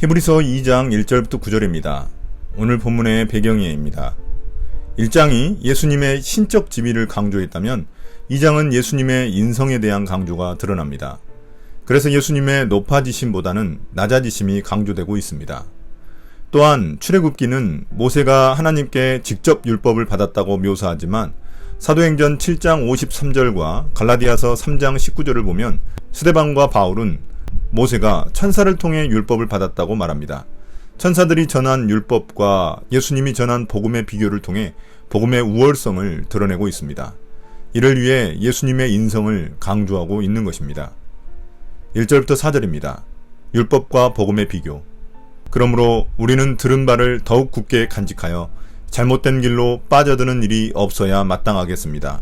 히브리서 2장 1절부터 9절입니다. 오늘 본문의 배경이입니다. 1장이 예수님의 신적 지위를 강조했다면 2장은 예수님의 인성에 대한 강조가 드러납니다. 그래서 예수님의 높아지심보다는 낮아지심이 강조되고 있습니다. 또한 출애굽기는 모세가 하나님께 직접 율법을 받았다고 묘사하지만 사도행전 7장 53절과 갈라디아서 3장 19절을 보면 스데반과 바울은 모세가 천사를 통해 율법을 받았다고 말합니다. 천사들이 전한 율법과 예수님이 전한 복음의 비교를 통해 복음의 우월성을 드러내고 있습니다. 이를 위해 예수님의 인성을 강조하고 있는 것입니다. 1절부터 4절입니다. 율법과 복음의 비교. 그러므로 우리는 들은 바를 더욱 굳게 간직하여 잘못된 길로 빠져드는 일이 없어야 마땅하겠습니다.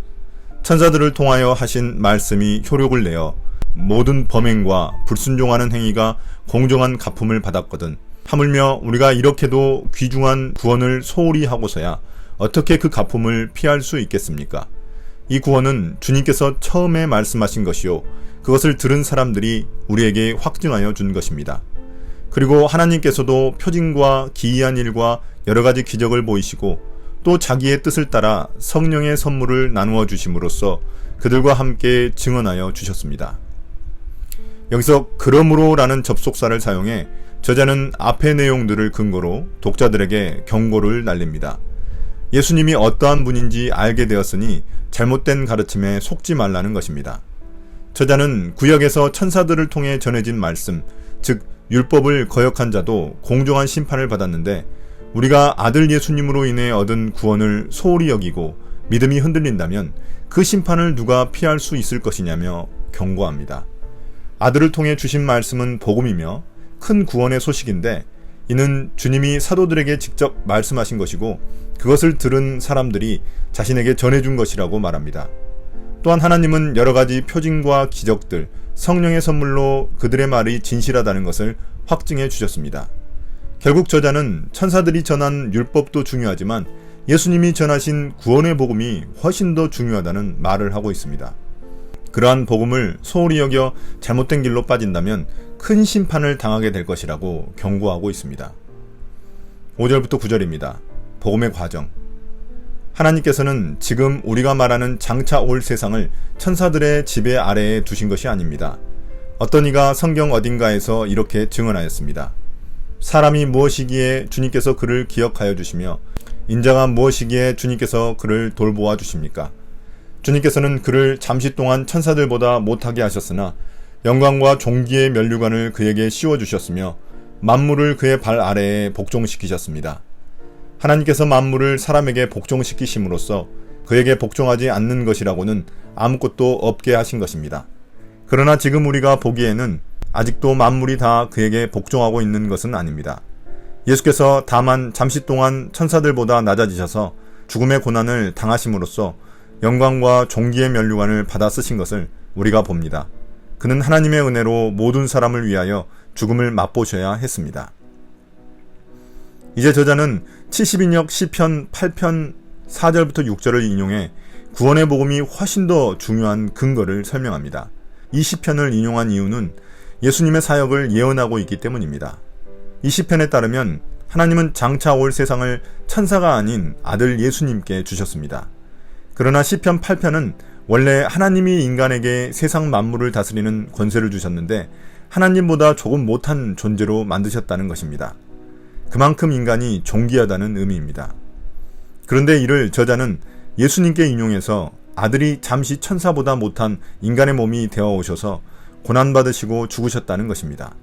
천사들을 통하여 하신 말씀이 효력을 내어 모든 범행과 불순종하는 행위가 공정한 가품을 받았거든. 하물며 우리가 이렇게도 귀중한 구원을 소홀히 하고서야 어떻게 그 가품을 피할 수 있겠습니까? 이 구원은 주님께서 처음에 말씀하신 것이요. 그것을 들은 사람들이 우리에게 확증하여 준 것입니다. 그리고 하나님께서도 표징과 기이한 일과 여러 가지 기적을 보이시고 또 자기의 뜻을 따라 성령의 선물을 나누어 주심으로써 그들과 함께 증언하여 주셨습니다. 여기서 그러므로라는 접속사를 사용해 저자는 앞의 내용들을 근거로 독자들에게 경고를 날립니다. 예수님이 어떠한 분인지 알게 되었으니 잘못된 가르침에 속지 말라는 것입니다. 저자는 구역에서 천사들을 통해 전해진 말씀, 즉 율법을 거역한 자도 공정한 심판을 받았는데 우리가 아들 예수님으로 인해 얻은 구원을 소홀히 여기고 믿음이 흔들린다면 그 심판을 누가 피할 수 있을 것이냐며 경고합니다. 아들을 통해 주신 말씀은 복음이며 큰 구원의 소식인데 이는 주님이 사도들에게 직접 말씀하신 것이고 그것을 들은 사람들이 자신에게 전해준 것이라고 말합니다. 또한 하나님은 여러 가지 표징과 기적들, 성령의 선물로 그들의 말이 진실하다는 것을 확증해 주셨습니다. 결국 저자는 천사들이 전한 율법도 중요하지만 예수님이 전하신 구원의 복음이 훨씬 더 중요하다는 말을 하고 있습니다. 그러한 복음을 소홀히 여겨 잘못된 길로 빠진다면 큰 심판을 당하게 될 것이라고 경고하고 있습니다. 5절부터 9절입니다. 복음의 과정. 하나님께서는 지금 우리가 말하는 장차 올 세상을 천사들의 지배 아래에 두신 것이 아닙니다. 어떤 이가 성경 어딘가에서 이렇게 증언하였습니다. 사람이 무엇이기에 주님께서 그를 기억하여 주시며 인자가 무엇이기에 주님께서 그를 돌보아 주십니까? 주님께서는 그를 잠시 동안 천사들보다 못하게 하셨으나 영광과 종기의 면류관을 그에게 씌워 주셨으며 만물을 그의 발 아래에 복종시키셨습니다. 하나님께서 만물을 사람에게 복종시키심으로써 그에게 복종하지 않는 것이라고는 아무것도 없게 하신 것입니다. 그러나 지금 우리가 보기에는 아직도 만물이 다 그에게 복종하고 있는 것은 아닙니다. 예수께서 다만 잠시 동안 천사들보다 낮아지셔서 죽음의 고난을 당하심으로써 영광과 종기의 면류관을 받아 쓰신 것을 우리가 봅니다. 그는 하나님의 은혜로 모든 사람을 위하여 죽음을 맛보셔야 했습니다. 이제 저자는 72역 시편 8편 4절부터 6절을 인용해 구원의 복음이 훨씬 더 중요한 근거를 설명합니다. 이 시편을 인용한 이유는 예수님의 사역을 예언하고 있기 때문입니다. 이 시편에 따르면 하나님은 장차 올 세상을 천사가 아닌 아들 예수님께 주셨습니다. 그러나 시편 8편은 원래 하나님이 인간에게 세상 만물을 다스리는 권세를 주셨는데 하나님보다 조금 못한 존재로 만드셨다는 것입니다. 그만큼 인간이 존귀하다는 의미입니다. 그런데 이를 저자는 예수님께 인용해서 아들이 잠시 천사보다 못한 인간의 몸이 되어 오셔서 고난받으시고 죽으셨다는 것입니다.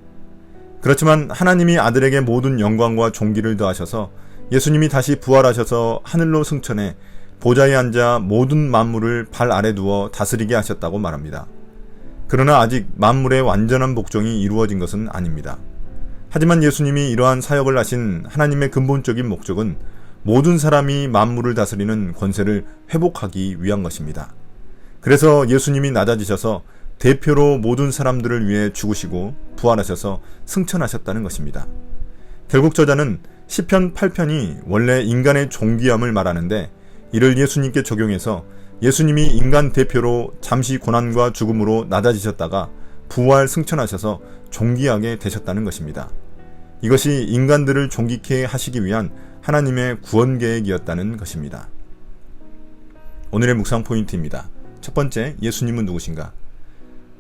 그렇지만 하나님이 아들에게 모든 영광과 존귀를 더하셔서 예수님이 다시 부활하셔서 하늘로 승천해 보좌에 앉아 모든 만물을 발 아래 두어 다스리게 하셨다고 말합니다. 그러나 아직 만물의 완전한 복종이 이루어진 것은 아닙니다. 하지만 예수님이 이러한 사역을 하신 하나님의 근본적인 목적은 모든 사람이 만물을 다스리는 권세를 회복하기 위한 것입니다. 그래서 예수님이 낮아지셔서 대표로 모든 사람들을 위해 죽으시고 부활하셔서 승천하셨다는 것입니다. 결국 저자는 시편 8편이 원래 인간의 존귀함을 말하는데 이를 예수님께 적용해서 예수님이 인간 대표로 잠시 고난과 죽음으로 낮아지셨다가 부활 승천하셔서 존귀하게 되셨다는 것입니다. 이것이 인간들을 존귀케 하시기 위한 하나님의 구원 계획이었다는 것입니다. 오늘의 묵상 포인트입니다. 첫 번째, 예수님은 누구신가?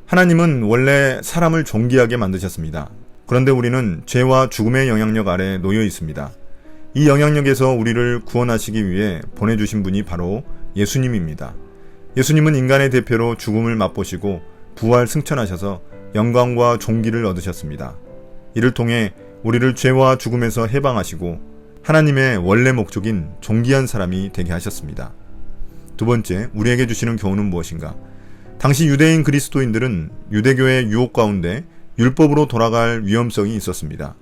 하나님은 원래 사람을 존귀하게 만드셨습니다. 그런데 우리는 죄와 죽음의 영향력 아래 놓여 있습니다. 이 영향력에서 우리를 구원하시기 위해 보내주신 분이 바로 예수님입니다. 예수님은 인간의 대표로 죽음을 맛보시고 부활 승천하셔서 영광과 존귀를 얻으셨습니다. 이를 통해 우리를 죄와 죽음에서 해방하시고 하나님의 원래 목적인 존귀한 사람이 되게 하셨습니다. 두 번째, 우리에게 주시는 교훈은 무엇인가? 당시 유대인 그리스도인들은 유대교의 유혹 가운데 율법으로 돌아갈 위험성이 있었습니다.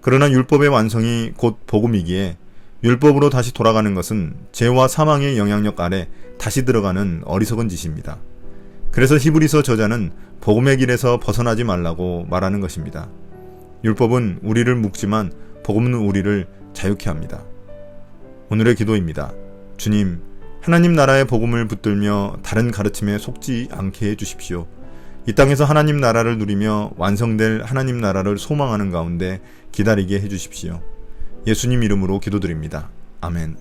그러나 율법의 완성이 곧 복음이기에 율법으로 다시 돌아가는 것은 죄와 사망의 영향력 아래 다시 들어가는 어리석은 짓입니다. 그래서 히브리서 저자는 복음의 길에서 벗어나지 말라고 말하는 것입니다. 율법은 우리를 묶지만 복음은 우리를 자유케 합니다. 오늘의 기도입니다. 주님, 하나님 나라의 복음을 붙들며 다른 가르침에 속지 않게 해 주십시오. 이 땅에서 하나님 나라를 누리며 완성될 하나님 나라를 소망하는 가운데 기다리게 해 주십시오. 예수님 이름으로 기도드립니다. 아멘.